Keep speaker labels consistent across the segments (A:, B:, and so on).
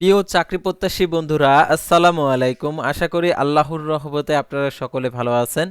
A: প্রিয় চাকরি প্রত্যাশী বন্ধুরা, আসসালামু আলাইকুম। আশা করি আল্লাহর রহমতে আপনারা সকলে ভালো আছেন।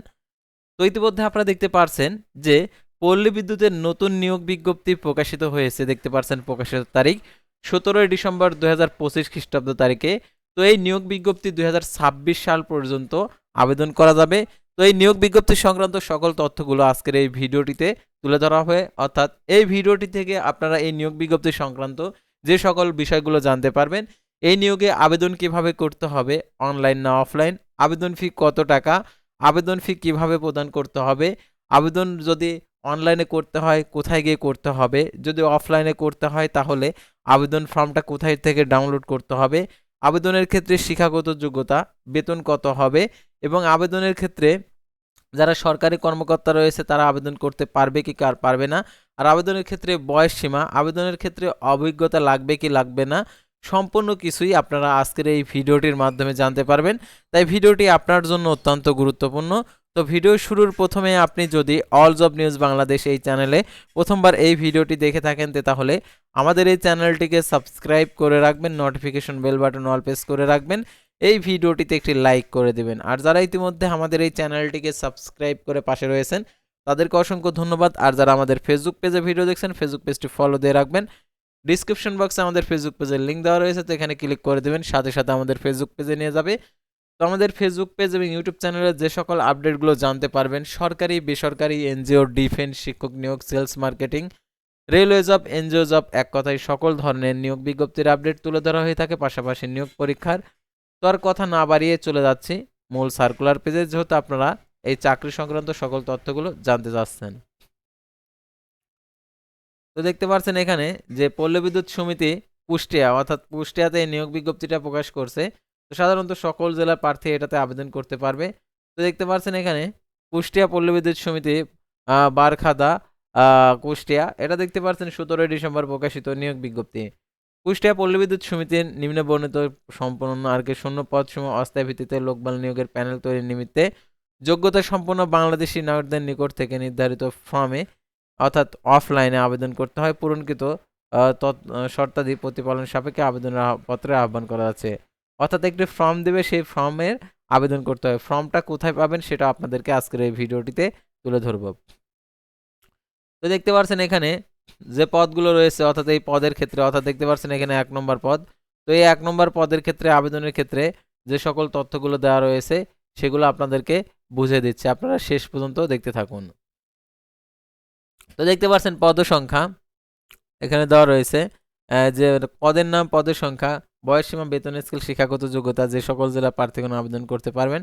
A: তো ইতিমধ্যে আপনারা দেখতে পারছেন যে পল্লী বিদ্যুতের নতুন নিয়োগ বিজ্ঞপ্তি প্রকাশিত হয়েছে। দেখতে পারছেন প্রকাশিত তারিখ সতেরোই ডিসেম্বর দুই হাজার পঁচিশ খ্রিস্টাব্দ তারিখে। তো এই নিয়োগ বিজ্ঞপ্তি ছাব্বিশ সাল পর্যন্ত আবেদন করা যাবে। তো এই নিয়োগ বিজ্ঞপ্তি সংক্রান্ত সকল তথ্যগুলো আজকের এই ভিডিওটিতে তুলে ধরা হয় অর্থাৎ এই ভিডিওটি থেকে আপনারা এই নিয়োগ বিজ্ঞপ্তি সংক্রান্ত যে সকল বিষয়গুলো জানতে পারবেন, এই নিয়োগে আবেদন কীভাবে করতে হবে অনলাইন না অফলাইন আবেদন ফি কত টাকা, আবেদন ফি কীভাবে প্রদান করতে হবে, আবেদন যদি অনলাইনে করতে হয়, কোথায় গিয়ে করতে হবে, যদি অফলাইনে করতে হয় তাহলে আবেদন ফর্মটা কোথায় থেকে ডাউনলোড করতে হবে, আবেদনের ক্ষেত্রে শিক্ষাগত যোগ্যতা, বেতন কত হবে এবং আবেদনের ক্ষেত্রে যারা সরকারি কর্মকর্তা রয়েছে, তারা আবেদন করতে পারবে কি কার পারবে না। আর আবেদনের ক্ষেত্রে বয়স সীমা, আবেদনের ক্ষেত্রে অভিজ্ঞতা লাগবে কি লাগবে না, সম্পূর্ণ কিছুই আপনারা আজকের এই ভিডিওটির মাধ্যমে জানতে পারবেন। তাই ভিডিওটি আপনার জন্য অত্যন্ত গুরুত্বপূর্ণ। তো ভিডিও শুরুর প্রথমে আপনি যদি অল জব নিউজ বাংলাদেশ এই চ্যানেলে প্রথমবার এই ভিডিওটি দেখে থাকেন তাহলে আমাদের এই চ্যানেলটিকে সাবস্ক্রাইব করে রাখবেন, notification bell button all press করে রাখবেন। এই ভিডিওটিতে একটি লাইক করে দেবেন। আর যারা ইতিমধ্যে আমাদের এই চ্যানেলটিকে সাবস্ক্রাইব করে পাশে রয়েছেন, তাদেরকে অসংখ্য ধন্যবাদ। আর যারা আমাদের ফেসবুক পেজে ভিডিও দেখছেন ফেসবুক পেজটি ফলো দিয়ে রাখবেন। ডিসক্রিপশন বক্সে আমাদের ফেসবুক পেজের লিঙ্ক দেওয়া রয়েছে, তো এখানে ক্লিক করে দেবেন, সাথে সাথে আমাদের ফেসবুক পেজে নিয়ে যাবে। তো আমাদের ফেসবুক পেজ এবং ইউটিউব চ্যানেলে যে সকল আপডেটগুলো জানতে পারবেন, সরকারি, বেসরকারি, এনজিও ডিফেন্স শিক্ষক নিয়োগ sales marketing railway job NGO job এক কথায় সকল ধরনের নিয়োগ বিজ্ঞপ্তির আপডেট তুলে ধরা হয়ে থাকে। পাশাপাশি নিয়োগ পরীক্ষার তো আর কথা না বাড়িয়ে চলে যাচ্ছি। মূল সার্কুলার পেজে যেহেতু আপনারা এই চাকরি সংক্রান্ত সকল তথ্যগুলো জানতে চাচ্ছেন। তো দেখতে পাচ্ছেন এখানে যে পল্লী বিদ্যুৎ সমিতি কুষ্টিয়া, অর্থাৎ কুষ্টিয়াতে এই নিয়োগ বিজ্ঞপ্তিটা প্রকাশ করছে। তো সাধারণত সকল জেলার প্রার্থী এটাতে আবেদন করতে পারবে। তো দেখতে পাচ্ছেন এখানে কুষ্টিয়া পল্লী বিদ্যুৎ সমিতি বারখাদা কুষ্টিয়া, এটা দেখতে পাচ্ছেন সতেরোই ডিসেম্বর প্রকাশিত নিয়োগ বিজ্ঞপ্তি। কুষ্টিয়া পল্লী বিদ্যুৎ সমিতির নিম্ন বর্ণিত সম্পন্ন আর কি শূন্য পদ সময় অস্থায়ী ভিত্তিতে লোকবল নিয়োগের প্যানেল তৈরির নিমিত্তে যোগ্যতা সম্পন্ন বাংলাদেশি নাগরিকদের নিকট থেকে নির্ধারিত ফর্মে, অর্থাৎ অফলাইনে আবেদন করতে হয়। পূরণকৃত শর্তাদি প্রতিপালন সাপেক্ষে আবেদন পত্রে আহ্বান করা আছে। অর্থাৎ একটি ফর্ম দেবে, সেই ফর্মের আবেদন করতে হয়। ফর্মটা কোথায় পাবেন সেটা আপনাদেরকে আজকের এই ভিডিওটিতে তুলে ধরব। তো দেখতে পাচ্ছেন এখানে যে পদগুলো রয়েছে, অর্থাৎ এই পদের ক্ষেত্রে, অর্থাৎ দেখতে পাচ্ছেন এখানে এক নম্বর পদ। তো এই এক নম্বর পদের ক্ষেত্রে, আবেদনের ক্ষেত্রে যে সকল তথ্যগুলো দেওয়া রয়েছে, সেগুলো আপনাদেরকে বুঝে দিচ্ছে। আপনারা শেষ পর্যন্ত দেখতে থাকুন। তো দেখতে পাচ্ছেন পদ সংখ্যা এখানে দেওয়া রয়েছে যে পদের নাম, পদের সংখ্যা বয়সসীমা বেতন, স্কেল, শিক্ষাগত যোগ্যতা, যে সকল জেলা প্রার্থীগণ আবেদন করতে পারবেন।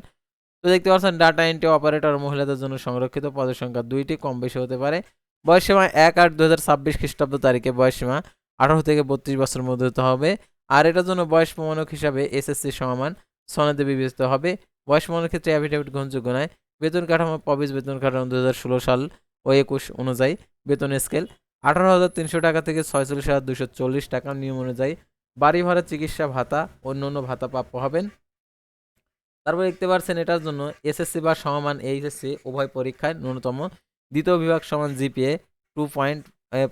A: তো দেখতে পাচ্ছেন, ডাটা এন্ট্রি অপারেটর মহিলাদের জন্য সংরক্ষিত পদের সংখ্যা দুইটি, কম বেশি হতে পারে। বয়সসীমা এক আট দু হাজার ছাব্বিশ খ্রিস্টাব্দ তারিখে বয়সসীমা আঠারো থেকে বত্রিশ বছর মধ্যে হতে হবে। আর এটার জন্য বয়স প্রমাণক হিসাবে এসএসসি সমান সনদে বিবেচিত হবে। বয়স প্রমাণের ক্ষেত্রে অ্যাফিডেভিট গ্রহণযোগ্য নয়। বেতন কাঠামো পবিস বেতন কাঠামো দু হাজার ষোলো সাল ও একুশ অনুযায়ী বেতন স্কেল আঠারো হাজার তিনশো টাকা থেকে ছয়চল্লিশ হাজার দুশো চল্লিশ টাকা নিয়ম অনুযায়ী বাড়ি ভাড়া, চিকিৎসা, ভাতা অন্য অন্য ভাতা প্রাপ্য হবেন। তারপর দেখতে পাচ্ছেন এটার জন্য এসএসসি বা সমমান এইচএসসি উভয় পরীক্ষায় ন্যূনতম দ্বিতীয় বিভাগ সমান জিপিএ টু পয়েন্ট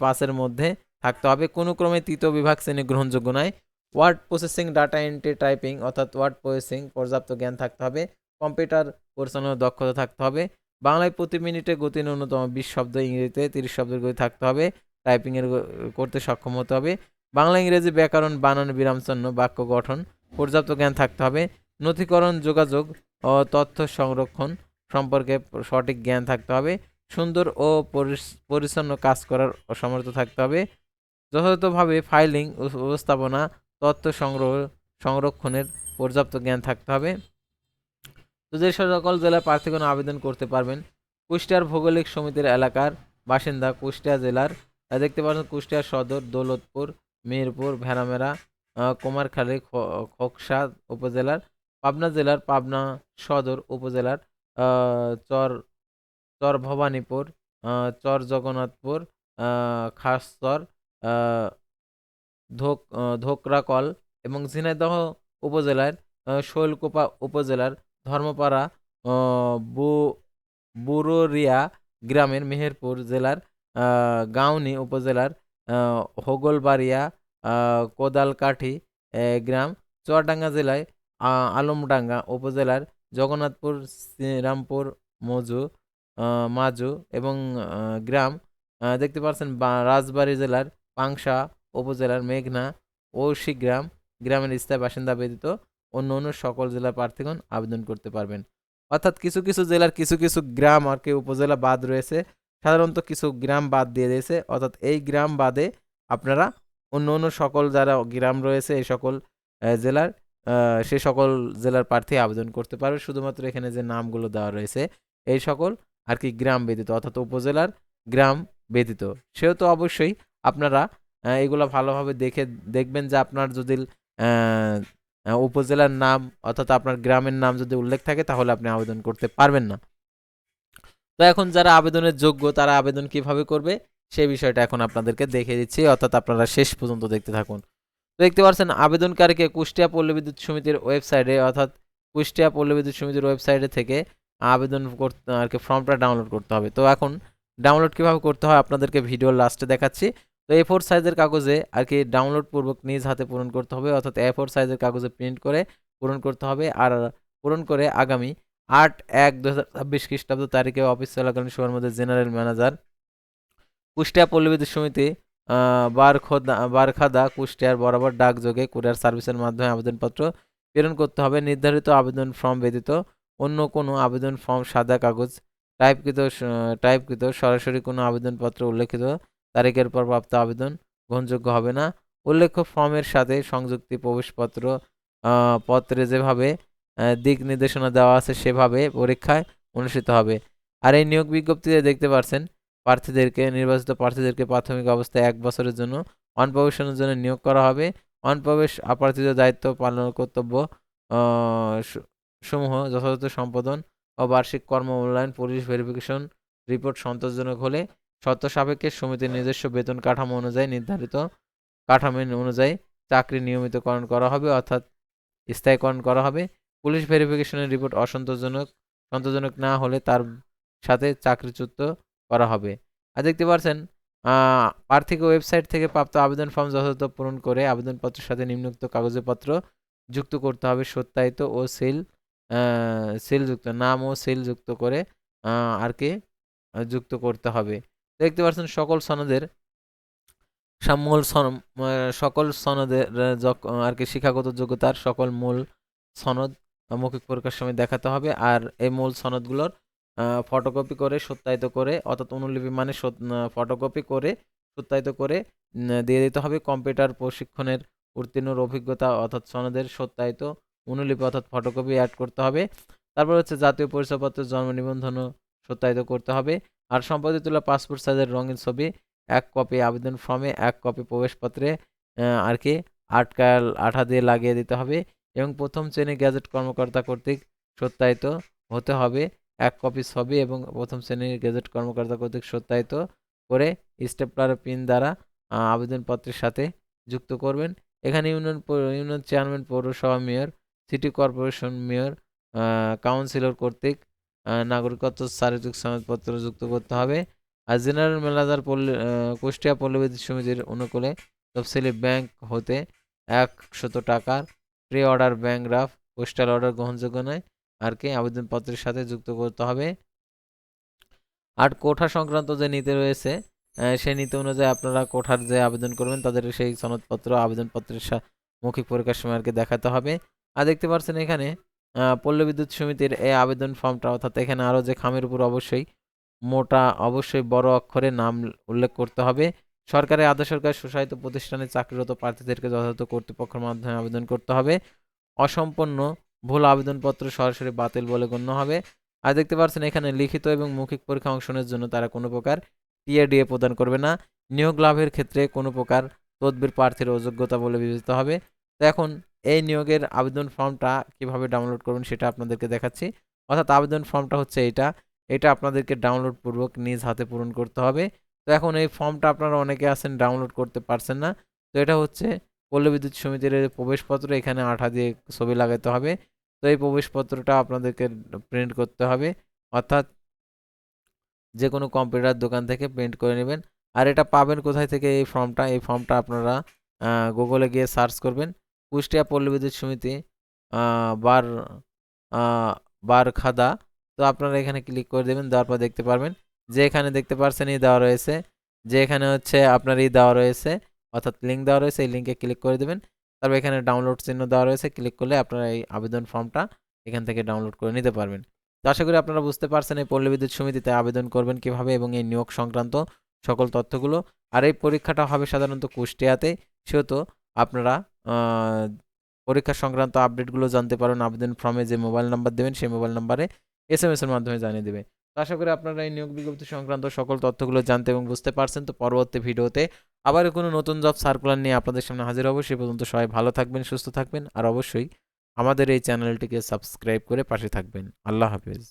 A: পাঁচের মধ্যে থাকতে হবে। কোনো ক্রমে তৃতীয় বিভাগ শ্রেণি গ্রহণযোগ্য নয়। Word processing, data entry typing অর্থাৎ ওয়ার্ড প্রসেসিং পর্যাপ্ত জ্ঞান থাকতে হবে। কম্পিউটার পরিচালনার দক্ষতা থাকতে হবে। বাংলায় প্রতি মিনিটে গতি ন্যূনতম বিশ শব্দ, ইংরেজিতে তিরিশ শব্দের গতি থাকতে হবে। টাইপিংয়ের করতে সক্ষম হতে হবে। বাংলা, ইংরেজি ব্যাকরণ, বানান বিরামচন্ন বাক্য গঠন পর্যাপ্ত জ্ঞান থাকতে হবে। নথিকরণ, যোগাযোগ ও তথ্য সংরক্ষণ সম্পর্কে সঠিক জ্ঞান থাকতে হবে। সুন্দর ও পরিচ্ছন্ন কাজ করার সমর্থ থাকতে হবে। যথাযথভাবে ফাইলিং ও উপস্থাপনা, তথ্য সংগ্রহ, সংরক্ষণের পর্যাপ্ত জ্ঞান থাকতে হবে। তো যে সকল জেলার প্রার্থীগণ আবেদন করতে পারবেন, কুষ্টিয়ার ভৌগোলিক সমিতির এলাকার বাসিন্দা কুষ্টিয়া জেলার। দেখতে পাচ্ছেন কুষ্টিয়া সদর, দৌলতপুর, মিরপুর, ভেড়ামেরা কুমারখালী খোকসা উপজেলার, পাবনা জেলার, পাবনা সদর উপজেলার চর চর ভবানীপুর চর জগন্নাথপুর খাসচর ধোক ধোকরাকল এবং ঝিনাইদহ উপজেলার শৈলকোপা উপজেলার ধর্মপাড়া বু, বুরুরিয়া গ্রামের মেহেরপুর জেলার গাউনি উপজেলার হোগলবাড়িয়া কোদালকাঠি গ্রাম, চুয়াডাঙ্গা জেলায় আলমডাঙ্গা উপজেলার জগন্নাথপুর, শ্রীরামপুর, মজু মাজু এবং গ্রাম। দেখতে পাচ্ছেন রাজবাড়ী জেলার পাংশা উপজেলার মেঘনা ও শিগ্রাম গ্রামের স্থায়ী বাসিন্দা ব্যতীত অন্য অন্য সকল জেলার প্রার্থীগণ আবেদন করতে পারবেন। অর্থাৎ কিছু কিছু জেলার কিছু কিছু গ্রাম আর কি উপজেলা বাদ রয়েছে। সাধারণত কিছু গ্রাম বাদ দিয়ে দিয়েছে। অর্থাৎ এই গ্রাম বাদে আপনারা অন্য অন্য সকল যারা গ্রাম রয়েছে এই সকল জেলার সে সকল জেলার প্রার্থী আবেদন করতে পারবে শুধুমাত্র এখানে যে নামগুলো দেওয়া রয়েছে, এই সকল আর কি গ্রাম ব্যতীত, অর্থাৎ উপজেলার গ্রাম ব্যতীত। সেহেতু অবশ্যই আপনারা এগুলো ভালোভাবে দেখে, দেখবেন যে আপনার যদি উপজেলার নাম অর্থাৎ আপনার গ্রামের নাম যদি উল্লেখ থাকে, তাহলে আপনি আবেদন করতে পারবেন না। তো এখন যারা আবেদনের যোগ্য, তারা আবেদন কীভাবে করবে? সেই বিষয়টা এখন আপনাদেরকে দেখে দিচ্ছি, অর্থাৎ আপনারা শেষ পর্যন্ত দেখতে থাকুন। তো দেখতে পাচ্ছেন, আবেদনকারীকে কুষ্টিয়া পল্লী বিদ্যুৎ সমিতির ওয়েবসাইটে, অর্থাৎ কুষ্টিয়া পল্লী বিদ্যুৎ সমিতির ওয়েবসাইটে থেকে আবেদন করতে আর কি ফর্মটা ডাউনলোড করতে হবে। তো এখন ডাউনলোড কীভাবে করতে হয় আপনাদেরকে ভিডিওর লাস্টে দেখাচ্ছি। তো এ ফোর সাইজের কাগজে আর কি ডাউনলোড পূর্বক নিজ হাতে পূরণ করতে হবে, অর্থাৎ এ ফোর সাইজের কাগজে প্রিন্ট করে পূরণ করতে হবে। আর পূরণ করে আগামী আট এক দু হাজার ছাব্বিশ খ্রিস্টাব্দ তারিখে অফিস চলাকালীন সময়ের মধ্যে জেনারেল ম্যানেজার কুষ্টিয়া পল্লী বিদ্যুৎ সমিতি বারখোদা, বারখাদা কুষ্টিয়ার বরাবর ডাকযোগে কুরিয়ার সার্ভিসের মাধ্যমে আবেদনপত্র প্রেরণ করতে হবে। নির্ধারিত আবেদন ফর্ম ব্যতীত অন্য কোনো আবেদন ফর্ম, সাদা কাগজ, টাইপকৃত টাইপকৃত, সরাসরি কোনো আবেদনপত্র উল্লেখিত, তারিখের পর প্রাপ্ত আবেদন গ্রহণযোগ্য হবে না। উল্লেখ্য ফর্মের সাথে সংযুক্তি প্রবেশপত্র পত্রে যেভাবে দিক নির্দেশনা দেওয়া আছে সেভাবে পরীক্ষায় অনুষ্ঠিত হবে। আর এই নিয়োগ বিজ্ঞপ্তিতে দেখতে পাচ্ছেন প্রার্থীদেরকে, নির্বাচিত প্রার্থীদেরকে প্রাথমিক অবস্থায় এক বছরের জন্য অনপ্রবেশনের জন্য নিয়োগ করা হবে। অনপ্রবেশ অপ্রার্থিত দায়িত্ব, পালন, কর্তব্য সমূহ যথাযথ সম্পাদন ও বার্ষিক কর্ম মূল্যায়ন পুলিশ ভেরিফিকেশন রিপোর্ট সন্তোষজনক হলে শর্ত সাপেক্ষে সমিতির নিজস্ব বেতন কাঠামো অনুযায়ী নির্ধারিত কাঠামো অনুযায়ী চাকরি নিয়মিতকরণ করা হবে অর্থাৎ স্থায়ীকরণ করা হবে। পুলিশ ভেরিফিকেশনের রিপোর্ট অসন্তোষজনক সন্তোষজনক না হলে তার সাথে চাকরিচ্যুত করা হবে। আর দেখতে পাচ্ছেন আহ, প্রার্থীকে ওয়েবসাইট থেকে প্রাপ্ত আবেদন ফর্ম যথাযথ পূরণ করে আবেদনপত্রের সাথে নিম্নোক্ত কাগজপত্র যুক্ত করতে হবে। সত্যায়িত ও সিল সিলযুক্ত নাম ও সিল যুক্ত করে আহ, আর কি আহ, যুক্ত করতে হবে। দেখতে পাচ্ছেন সকল সনদের সামূল সন- সকল সনদের যক- আর কি শিক্ষাগত যোগ্যতার সকল মূল সনদ আহ, মৌখিক পরীক্ষার সময় দেখাতে হবে। আর এই মূল সনদগুলোর ফটোকপি করে সত্যায়িত করে অর্থাৎ অনুলিপি মানে ফটোকপি করে সত্যায়িত করে দিয়ে দিতে হবে। কম্পিউটার প্রশিক্ষণের উত্তীর্ণর অভিজ্ঞতা অর্থাৎ সনদের সত্যায়িত অনুলিপি অর্থাৎ ফটোকপি অ্যাড করতে হবে। তারপর হচ্ছে জাতীয় পরিচয়পত্রের জন্ম নিবন্ধনও সত্যায়িত করতে হবে। আর সম্পাদিত তোলা পাসপোর্ট সাইজের রঙিন ছবি, এক কপি আবেদন ফর্মে এক কপি প্রবেশপত্রে আর কি আটকাল, আঠা দিয়ে লাগিয়ে দিতে হবে এবং প্রথম শ্রেণি গ্যাজেট কর্মকর্তা কর্তৃক সত্যায়িত হতে হবে। এক কপি ছবি এবং প্রথম শ্রেণির গেজেট কর্মকর্তা কর্তৃক সত্যায়িত করে স্টেপলার পিন দ্বারা আবেদনপত্রের সাথে যুক্ত করবেন। এখানে ইউনিয়ন ইউনিয়ন চেয়ারম্যান পৌরসভা mayor city corporation mayor councillor কর্তৃক নাগরিকত্ব চারিত্রিক সনদপত্র যুক্ত করতে হবে। আর জেনারেল ম্যানেজার পল্লী কুষ্টিয়া পল্লীবিদ্যুৎ সমিতির অনুকূলে তফসিলি ব্যাংক হতে একশত টাকার pre order bank draft postal order গ্রহণযোগ্য নয়। আর কি, আবেদনপত্রের সাথে যুক্ত করতে হবে। আর কোঠা সংক্রান্ত যে নীতি রয়েছে সেই নীতি অনুযায়ী আপনারা কোঠার যে আবেদন করবেন, তাদের সেই সনদপত্র, আবেদনপত্রের মৌখিক পরীক্ষার সময় আর কি দেখাতে হবে। আর দেখতে পাচ্ছেন এখানে আহ, পল্লী বিদ্যুৎ সমিতির এই আবেদন ফর্মটা অর্থাৎ এখানে আরও যে খামের উপর অবশ্যই মোটা অবশ্যই বড় অক্ষরে নাম উল্লেখ করতে হবে। সরকারের আধা সরকার সুশাসিত প্রতিষ্ঠানে চাকরিরত প্রার্থীদেরকে যথাযথ কর্তৃপক্ষের মাধ্যমে আবেদন করতে হবে। অসম্পন্ন ভুল আবেদনপত্র সরাসরি বাতিল বলে গণ্য হবে। আর দেখতে পাচ্ছেন এখানে লিখিত এবং মৌখিক পরীক্ষা অংশনের জন্য তারা কোনো প্রকার টিএডিএ প্রদান করবে না। নিয়োগ লাভের ক্ষেত্রে কোনো প্রকার তদবির প্রার্থীর অযোগ্যতা বলে বিবেচিত হবে। তো এখন এই নিয়োগের আবেদন ফর্মটা কীভাবে ডাউনলোড করবেন সেটা আপনাদেরকে দেখাচ্ছি। অর্থাৎ আবেদন ফর্মটা হচ্ছে এইটা এটা আপনাদেরকে ডাউনলোড পূর্বক নিজ হাতে পূরণ করতে হবে। তো এখন এই ফর্মটা আপনারা অনেকে আছেন ডাউনলোড করতে পারছেন না। তো এটা হচ্ছে পল্লী বিদ্যুৎ সমিতির প্রবেশপত্র, এখানে আঠা দিয়ে ছবি লাগাতে হবে। তো এই প্রবেশপত্রটা আপনাদেরকে প্রিন্ট করতে হবে। অর্থাৎ যে কোনো কম্পিউটার দোকান থেকে প্রিন্ট করে নেবেন। আর এটা পাবেন কোথায় থেকে এই ফর্মটা? এই ফর্মটা আপনারা গুগলে গিয়ে সার্চ করবেন। কুষ্টিয়া পল্লী বিদ্যুৎ সমিতি বার আহ, বারখাদা। তো আপনারা এখানে ক্লিক করে দেবেন দেওয়ার পর দেখতে পারবেন। যে এখানে দেখতে পারছেন ই দেওয়া রয়েছে। যে এখানে হচ্ছে আপনার ই দেওয়া রয়েছে অর্থাৎ লিঙ্ক দেওয়া রয়েছে এই লিঙ্কে ক্লিক করে দেবেন। তারপর এখানে ডাউনলোড চিহ্ন দেওয়া রয়েছে ক্লিক করলে আপনারা এই আবেদন ফর্মটা এখান থেকে ডাউনলোড করে নিতে পারবেন। তো আশা করি আপনারা বুঝতে পারছেন এই পল্লী বিদ্যুৎ সমিতিতে আবেদন করবেন কীভাবে এবং এই নিয়োগ সংক্রান্ত সকল তথ্যগুলো। আর এই পরীক্ষাটা হবে সাধারণত কুষ্টিয়াতে সেহেতু আপনারা পরীক্ষা সংক্রান্ত আপডেটগুলো জানতে পারেন, আবেদন ফর্মে যে মোবাইল নাম্বার দেবেন, সেই মোবাইল নাম্বারে এস এম এর মাধ্যমে জানিয়ে দেবে তো আশা করি আপনারা এই নিয়োগ বিজ্ঞপ্তি সংক্রান্ত সকল তথ্যগুলো জানতে এবং বুঝতে পারছেন। তো পরবর্তী ভিডিওতে আবার কোনো নতুন জব সার্কুলার নিয়ে আপনাদের সামনে হাজির হব। সে পর্যন্ত সবাই ভালো থাকবেন, সুস্থ থাকবেন। আর অবশ্যই আমাদের এই চ্যানেলটিকে সাবস্ক্রাইব করে পাশে থাকবেন। আল্লাহ হাফেজ।